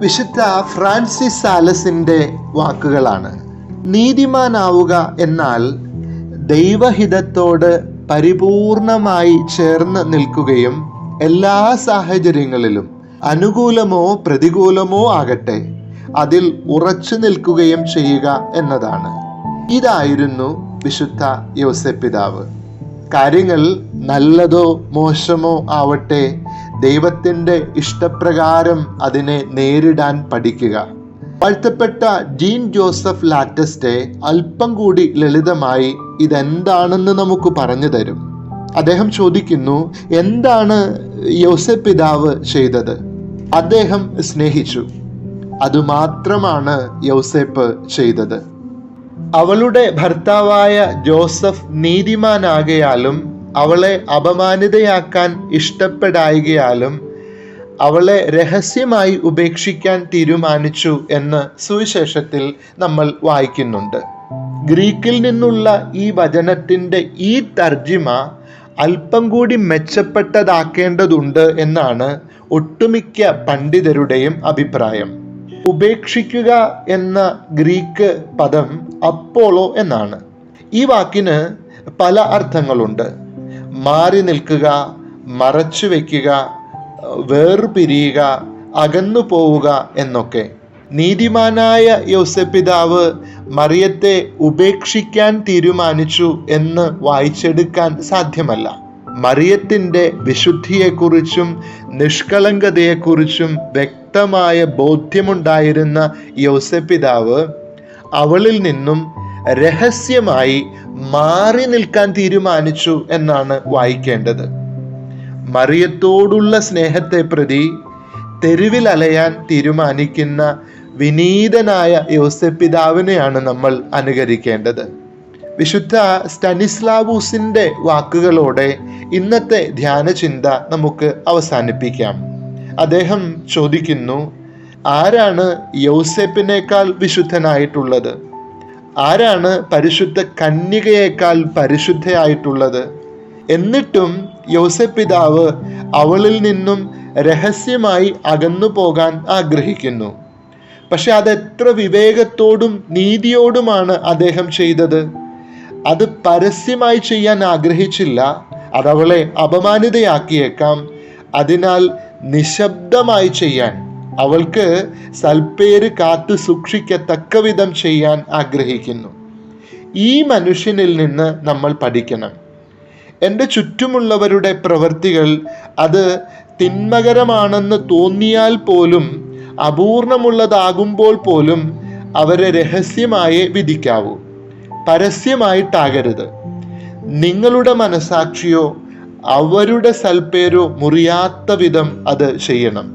വിശുദ്ധ ഫ്രാൻസിസ് സാലസിന്റെ വാക്കുകളാണ്. നീതിമാനാവുക എന്നാൽ ദൈവഹിതത്തോട് പരിപൂർണമായി ചേർന്ന് നിൽക്കുകയും എല്ലാ സാഹചര്യങ്ങളിലും അനുകൂലമോ പ്രതികൂലമോ ആകട്ടെ അതിൽ ഉറച്ചു നിൽക്കുകയും ചെയ്യുക എന്നതാണ്. ഇതായിരുന്നു വിശുദ്ധ യോസെപ്പിതാവ് കാര്യങ്ങൾ നല്ലതോ മോശമോ ആവട്ടെ ദൈവത്തിന്റെ ഇഷ്ടപ്രകാരം അതിനെ നേരിടാൻ പഠിക്കുക. വാഴ്ത്തപ്പെട്ട ജീൻ ജോസഫ് ലാറ്റസ്റ്റെ അല്പം കൂടി ലളിതമായി ഇതെന്താണെന്ന് നമുക്ക് പറഞ്ഞു തരും. അദ്ദേഹം ചോദിക്കുന്നു എന്താണ് യോസഫ് പിതാവ് ചെയ്തത്? അദ്ദേഹം സ്നേഹിച്ചു. അതുമാത്രമാണ് യൗസേപ്പ് ചെയ്തത്. അവളുടെ ഭർത്താവായ ജോസഫ് നീതിമാനാകയാലും അവളെ അപമാനിതയാക്കാൻ ഇഷ്ടപ്പെടായികയാലും അവളെ രഹസ്യമായി ഉപേക്ഷിക്കാൻ തീരുമാനിച്ചു എന്ന് സുവിശേഷത്തിൽ നമ്മൾ വായിക്കുന്നുണ്ട്. ഗ്രീക്കിൽ നിന്നുള്ള ഈ വചനത്തിന്റെ ഈ തർജിമ അല്പം കൂടി മെച്ചപ്പെട്ടതാക്കേണ്ടതുണ്ട് എന്നാണ് ഒട്ടുമിക്ക പണ്ഡിതരുടെയും അഭിപ്രായം. ഉപേക്ഷിക്കുക എന്ന ഗ്രീക്ക് പദം അപ്പോളോ എന്നാണ്. ഈ വാക്കിന് പല അർത്ഥങ്ങളുണ്ട്. മാറി നിൽക്കുക മറച്ചു വയ്ക്കുക വേർപിരിയുക അകന്നു പോവുക എന്നൊക്കെ. നീതിമാനായ യോസപിതാവ് മറിയത്തെ ഉപേക്ഷിക്കാൻ തീരുമാനിച്ചു എന്ന് വായിച്ചെടുക്കാൻ സാധ്യമല്ല. മറിയത്തിന്റെ വിശുദ്ധിയെക്കുറിച്ചും നിഷ്കളങ്കതയെക്കുറിച്ചും വ്യക്തമായ ബോധ്യമുണ്ടായിരുന്ന യോസപിതാവ് അവളിൽ നിന്നും രഹസ്യമായി മാറി നിൽക്കാൻ തീരുമാനിച്ചു എന്നാണ് വായിക്കേണ്ടത്. മറിയത്തോടുള്ള സ്നേഹത്തെ പ്രതി തെരുവിൽ അലയാൻ തീരുമാനിക്കുന്ന വിനീതനായ യോസെപ്പിതാവിനെയാണ് നമ്മൾ അനുകരിക്കേണ്ടത്. വിശുദ്ധ സ്റ്റനിസ്ലാവൂസിന്റെ വാക്കുകളോടെ ഇന്നത്തെ ധ്യാനചിന്ത നമുക്ക് അവസാനിപ്പിക്കാം. അദ്ദേഹം ചോദിക്കുന്നു ആരാണ് യോസെപ്പിനേക്കാൾ വിശുദ്ധനായിട്ടുള്ളത്? ആരാണ് പരിശുദ്ധ കന്യകയേക്കാൾ പരിശുദ്ധയായിട്ടുള്ളത്? എന്നിട്ടും യോസഫ് പിതാവ് അവളിൽ നിന്നും രഹസ്യമായി അകന്നു പോകാൻ ആഗ്രഹിക്കുന്നു. പക്ഷെ അതെത്ര വിവേകത്തോടും നീതിയോടുമാണ് അദ്ദേഹം ചെയ്തത്? അത് പരസ്യമായി ചെയ്യാൻ ആഗ്രഹിച്ചില്ല. അതവളെ അപമാനിതയാക്കിയേക്കാം. അതിനാൽ നിശബ്ദമായി ചെയ്യാൻ. അവൾക്ക് സൽപ്പേര് കാത്തു സൂക്ഷിക്കത്തക്ക വിധം ചെയ്യാൻ ആഗ്രഹിക്കുന്നു. ഈ മനുഷ്യനിൽ നിന്ന് നമ്മൾ പഠിക്കണം. എന്റെ ചുറ്റുമുള്ളവരുടെ പ്രവൃത്തികൾ അത് തിന്മകരമാണെന്ന് തോന്നിയാൽ പോലും അപൂർണമുള്ളതാകുമ്പോൾ പോലും അവരെ രഹസ്യമായി വിധിക്കാവൂ. പരസ്യമായിട്ടാകരുത്. നിങ്ങളുടെ മനസാക്ഷിയോ അവരുടെ സൽപ്പേരോ മുറിയാത്ത വിധം അത് ചെയ്യണം.